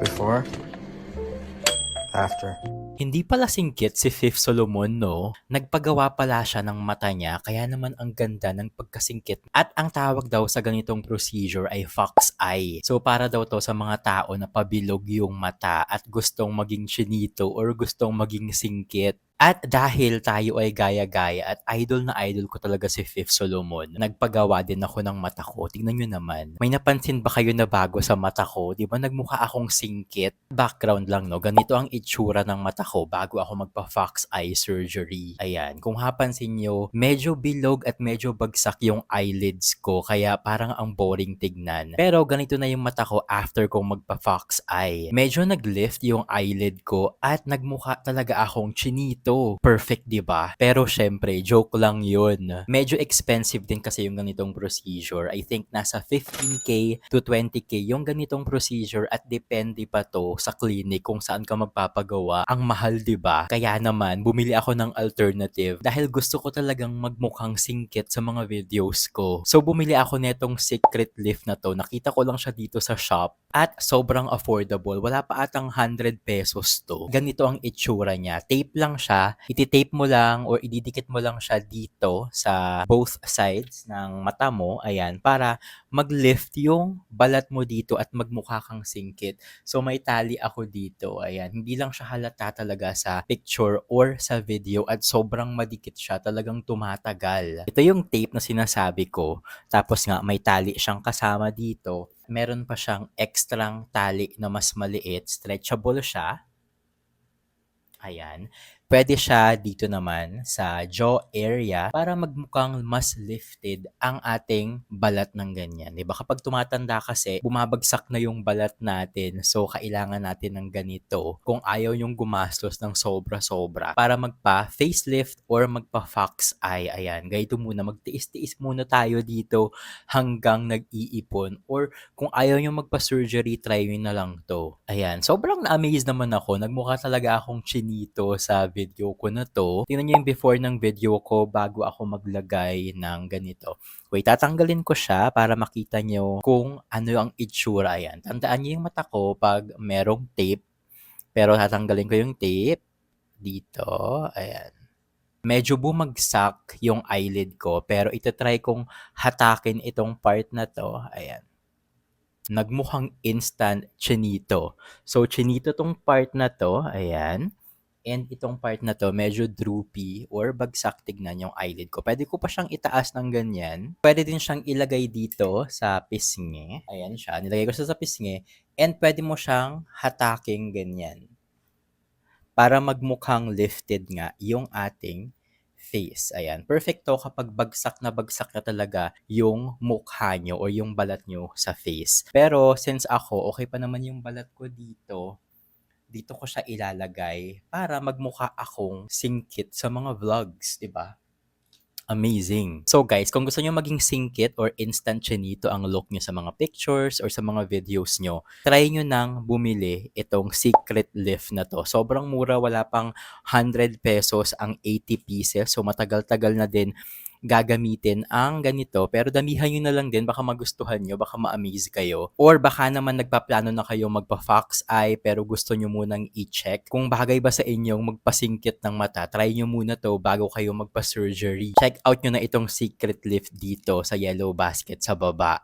Before? After? Hindi pala singkit si Fifth Solomon, no? Nagpagawa pala siya ng mata niya, kaya naman ang ganda ng pagkasingkit. At ang tawag daw sa ganitong procedure ay fox eye. So para daw to sa mga tao na pabilog yung mata at gustong maging chinito or gustong maging singkit. At dahil tayo ay gaya-gaya at idol na idol ko talaga si Fifth Solomon, nagpagawa din ako ng mata ko. Tingnan nyo naman. May napansin ba kayo na bago sa mata ko? Di ba nagmukha akong singkit? Background lang no, ganito ang itsura ng mata ko bago ako magpa-fox eye surgery. Ayan, kung hapansin nyo, medyo bilog at medyo bagsak yung eyelids ko kaya parang ang boring tignan. Pero ganito na yung mata ko after kong magpa-fox eye. Medyo nag-lift yung eyelid ko at nagmukha talaga akong chinito. Perfect, di ba? Pero syempre, joke lang yun. Medyo expensive din kasi yung ganitong procedure. I think nasa 15k to 20k yung ganitong procedure at depende pa to sa clinic kung saan ka magpapagawa. Ang mahal, di ba? Kaya naman, bumili ako ng alternative dahil gusto ko talagang magmukhang singkit sa mga videos ko. So, bumili ako netong secret lift na to. Nakita ko lang siya dito sa shop at sobrang affordable. Wala pa atang 100 pesos to. Ganito ang itsura niya. Tape lang siya. Ititape mo lang or ididikit mo lang siya dito sa both sides ng mata mo. Ayan. Para mag-lift yung balat mo dito at magmukha kang singkit. So may tali ako dito. Ayan. Hindi lang siya halata talaga sa picture or sa video at sobrang madikit siya. Talagang tumatagal. Ito yung tape na sinasabi ko. Tapos nga may tali siyang kasama dito. Meron pa siyang extrang tali na mas maliit. Stretchable siya. Ayan. Pwede siya dito naman sa jaw area para magmukhang mas lifted ang ating balat ng ganyan. Diba? Kapag tumatanda kasi, bumabagsak na yung balat natin. So, kailangan natin ng ganito kung ayaw yung gumastos ng sobra-sobra para magpa-facelift or magpa-fox eye. Ayan, ganito muna. Magtiis-tiis muna tayo dito hanggang nag-iipon. Or kung ayaw yung magpa-surgery, try nyo na lang to. Ayan, sobrang na-amaze naman ako. Nagmukha talaga akong chinito sa video ko na to. Tingnan niyo yung before ng video ko bago ako maglagay ng ganito. Wait, tatanggalin ko siya para makita niyo kung ano ang itsura. Ayan, tandaan niyo yung mata ko pag merong tape. Pero tatanggalin ko yung tape dito. Ayan. Medyo bumagsak yung eyelid ko pero itatry kong hatakin itong part na to. Ayan nagmukhang instant chinito. So, chinito tong part na to, ayan. And itong part na to, medyo droopy or bagsak tignan yung eyelid ko. Pwede ko pa siyang itaas ng ganyan. Pwede din siyang ilagay dito sa pisngi. Ayan siya. Nilagay ko siya sa pisngi. And pwede mo siyang hataking ganyan. Para magmukhang lifted nga yung ating face. Ayan. Perfect to kapag bagsak na bagsak na talaga yung mukha nyo or yung balat nyo sa face. Pero since ako, okay pa naman yung balat ko dito, dito ko siya ilalagay para magmukha akong singkit sa mga vlogs, di ba? Amazing. So guys, kung gusto nyo maging singkit or instant chinito ang look nyo sa mga pictures or sa mga videos nyo, try nyo nang bumili itong secret lift na to. Sobrang mura, wala pang 100 pesos ang 80 pieces. So matagal-tagal na din gagamitin ang ganito. Pero damihan nyo na lang din, baka magustuhan nyo, baka ma-amaze kayo. Or baka naman nagpaplano na kayo magpa-fox eye pero gusto nyo munang i-check kung bagay ba sa inyong magpasingkit ng mata. Try nyo muna to bago kayo magpa-surgery. Check out nyo na itong secret lift dito sa yellow basket sa baba.